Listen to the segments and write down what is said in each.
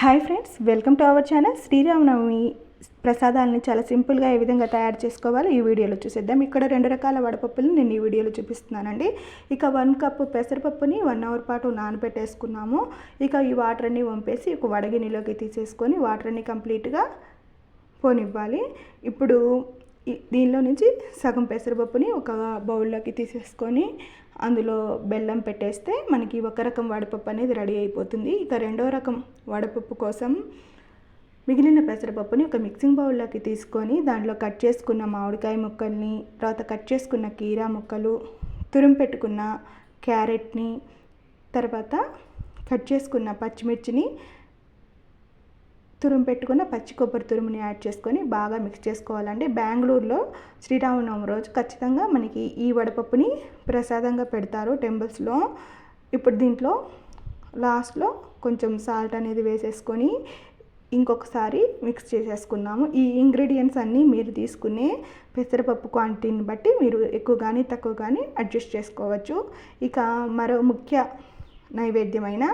Hi friends welcome to our channel. Sriramanavami ప్రసాదాలని చాలా సింపుల్గా ఏ విధంగా తయారు చేసుకోవాలో ఈ వీడియోలో చూసేద్దాం. ఇక్కడ రెండు రకాల వడపప్పులు నేను ఈ వీడియోలో చూపిస్తున్నానండి. ఇక వన్ కప్పు పెసరపప్పుని వన్ అవర్ పాటు నానబెట్టేసుకున్నాము. ఇక ఈ వాటర్ అన్ని వంపేసి ఒక వడగినిలోకి తీసేసుకొని వాటర్ అన్ని కంప్లీట్గా పోనివ్వాలి. ఇప్పుడు ఈ- దీనిలో నుంచి సగం పెసరపప్పుని ఒక బౌల్లోకి తీసేసుకొని అందులో బెల్లం పెట్టేస్తే మనకి ఒక రకం వడపప్పు అనేది రెడీ అయిపోతుంది. ఇక రెండో రకం వడపప్పు కోసం మిగిలిన పెసరపప్పుని ఒక మిక్సింగ్ బౌల్లోకి తీసుకొని దాంట్లో కట్ చేసుకున్న మామిడికాయ ముక్కల్ని తర్వాత కట్ చేసుకున్న కీరా ముక్కలు తురుము పెట్టుకున్న క్యారెట్ని తర్వాత కట్ చేసుకున్న పచ్చిమిర్చిని తురుము పెట్టుకున్న పచ్చి కొబ్బరి తురుముని యాడ్ చేసుకొని బాగా మిక్స్ చేసుకోవాలండి. బెంగళూరులో శ్రీరామనవమి రోజు ఖచ్చితంగా మనకి ఈ వడపప్పుని ప్రసాదంగా పెడతారు టెంపుల్స్లో. ఇప్పుడు దీంట్లో లాస్ట్లో కొంచెం సాల్ట్ అనేది వేసేసుకొని ఇంకొకసారి మిక్స్ చేసేసుకున్నాము ఈ ఇంగ్రీడియంట్స్ అన్నీ మీరు తీసుకునే పెసరపప్పు క్వాంటిటీని బట్టి మీరు ఎక్కువ కానీ తక్కువ కానీ అడ్జస్ట్ చేసుకోవచ్చు. ఇక మరో ముఖ్య నైవేద్యమైన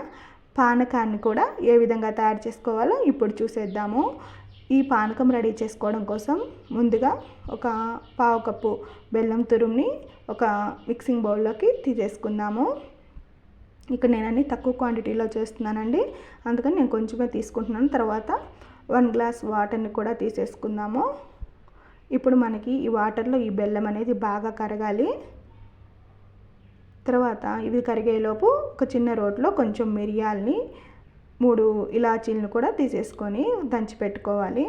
పానకాన్ని కూడా ఏ విధంగా తయారు చేసుకోవాలో ఇప్పుడు చూసేద్దాము. ఈ పానకం రెడీ చేసుకోవడం కోసం ముందుగా ఒక పావు కప్పు బెల్లం తురుముని ఒక మిక్సింగ్ బౌల్లోకి తీసేసుకుందాము. ఇక్కడ నేను అన్ని తక్కువ క్వాంటిటీలో చేస్తున్నానండి. అందుకని నేను కొంచెమే తీసుకుంటున్నాను. తర్వాత వన్ గ్లాస్ వాటర్ని కూడా తీసేసుకుందాము. ఇప్పుడు మనకి ఈ వాటర్లో ఈ బెల్లం అనేది బాగా కరగాలి. తర్వాత ఇది కరిగేలోపు ఒక చిన్న రోట్లో కొంచెం మిరియాల్ని మూడు ఇలాచీలను కూడా తీసేసుకొని దంచి పెట్టుకోవాలి.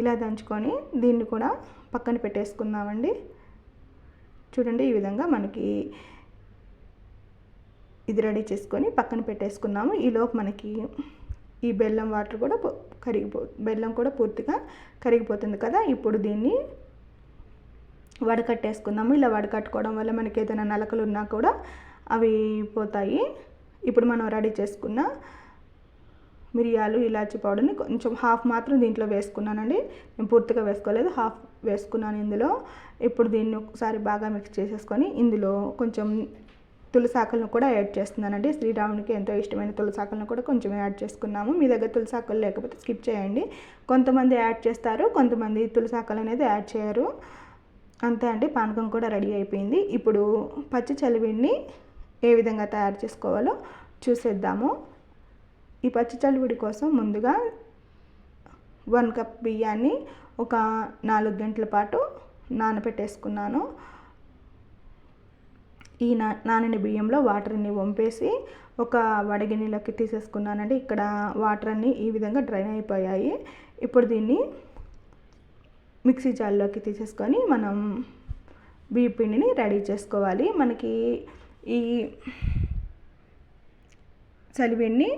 ఇలా దంచుకొని దీన్ని కూడా పక్కన పెట్టేసుకుందామండి. చూడండి ఈ విధంగా మనకి ఇది రెడీ చేసుకొని పక్కన పెట్టేసుకున్నాము. ఈలోపు మనకి ఈ బెల్లం వాటర్ కూడా కరిగిపో బెల్లం కూడా పూర్తిగా కరిగిపోతుంది కదా. ఇప్పుడు దీన్ని వడకట్టేసుకుందాము. ఇలా వడకట్టుకోవడం వల్ల మనకి ఏదైనా నలకలు ఉన్నా కూడా అవి పోతాయి. ఇప్పుడు మనం రెడీ చేసుకున్న మిరియాలు ఇలాచి పౌడర్ని కొంచెం హాఫ్ మాత్రం దీంట్లో వేసుకున్నానండి. నేను పూర్తిగా వేసుకోలేదు హాఫ్ వేసుకున్నాను ఇందులో. ఇప్పుడు దీన్ని ఒకసారి బాగా మిక్స్ చేసేసుకొని ఇందులో కొంచెం తులసాకులను కూడా యాడ్ చేస్తున్నానండి. శ్రీరామునికి ఎంతో ఇష్టమైన తులసాకులను కూడా కొంచెం యాడ్ చేసుకున్నాము. మీ దగ్గర తులసాకులు లేకపోతే స్కిప్ చేయండి. కొంతమంది యాడ్ చేస్తారు కొంతమంది తులసాకులు అనేది యాడ్ చేయరు. అంతే అండి పానకం కూడా రెడీ అయిపోయింది. ఇప్పుడు పచ్చి చలివిడిని ఏ విధంగా తయారు చేసుకోవాలో చూసేద్దాము. ఈ పచ్చి చలివిడి కోసం ముందుగా వన్ కప్ బియ్యాన్ని ఒక నాలుగు గంటల పాటు నానబెట్టేసుకున్నాను ఈ నా నానిన బియ్యంలో వాటర్ని వంపేసి ఒక వడగిన్నెలోకి తీసేసుకున్నానండి. ఇక్కడ వాటర్ అన్నీ ఈ విధంగా డ్రైన్ అయిపోయాయి. ఇప్పుడు దీన్ని మిక్సీ జార్లోకి తీసేసుకొని మనం బియ్య పిండిని రెడీ చేసుకోవాలి. మనకి ఈ చలివిడిని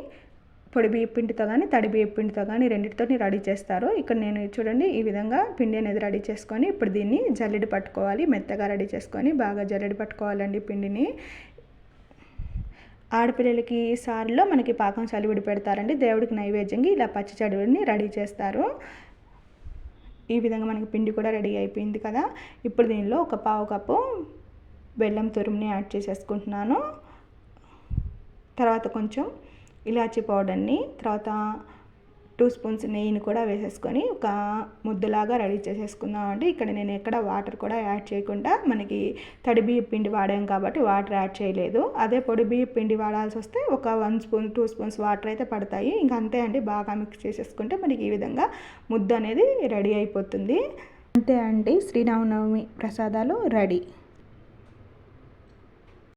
పొడి బియ్య పిండితో కానీ తడి బియ్య పిండితో కానీ రెండింటితో రెడీ చేస్తారు. ఇక్కడ నేను చూడండి ఈ విధంగా పిండి అనేది రెడీ చేసుకొని ఇప్పుడు దీన్ని జల్లెడి పట్టుకోవాలి. మెత్తగా రెడీ చేసుకొని బాగా జల్లెడి పట్టుకోవాలండి పిండిని. ఆడపిల్లలకి సార్లో మనకి పాకం చలివిడి పెడతారండి. దేవుడికి నైవేద్యంగా ఇలా పచ్చి చలివిడిని రెడీ చేస్తారు. ఈ విధంగా మనకి పిండి కూడా రెడీ అయిపోయింది కదా. ఇప్పుడు దీనిలో ఒక పావు కప్పు బెల్లం తురుముని యాడ్ చేసేసుకుంటున్నాను. తర్వాత కొంచెం ఇలాచీ పౌడర్ని తర్వాత టూ స్పూన్స్ నెయ్యిని కూడా వేసేసుకొని ఒక ముద్దలాగా రెడీ చేసేసుకుందామండి ఇక్కడ నేను ఎక్కడ వాటర్ కూడా యాడ్ చేయకుండా మనకి తడి బియ్య పిండి వాడాం కాబట్టి వాటర్ యాడ్ చేయలేదు. అదే పొడి బియ్య పిండి వాడాల్సి వస్తే ఒక one spoon two spoons water అయితే పడతాయి. ఇంకా అంతే అండి బాగా మిక్స్ చేసేసుకుంటే మనకి ఈ విధంగా ముద్ద అనేది రెడీ అయిపోతుంది. అంతే అండి శ్రీరామనవమి ప్రసాదాలు రెడీ.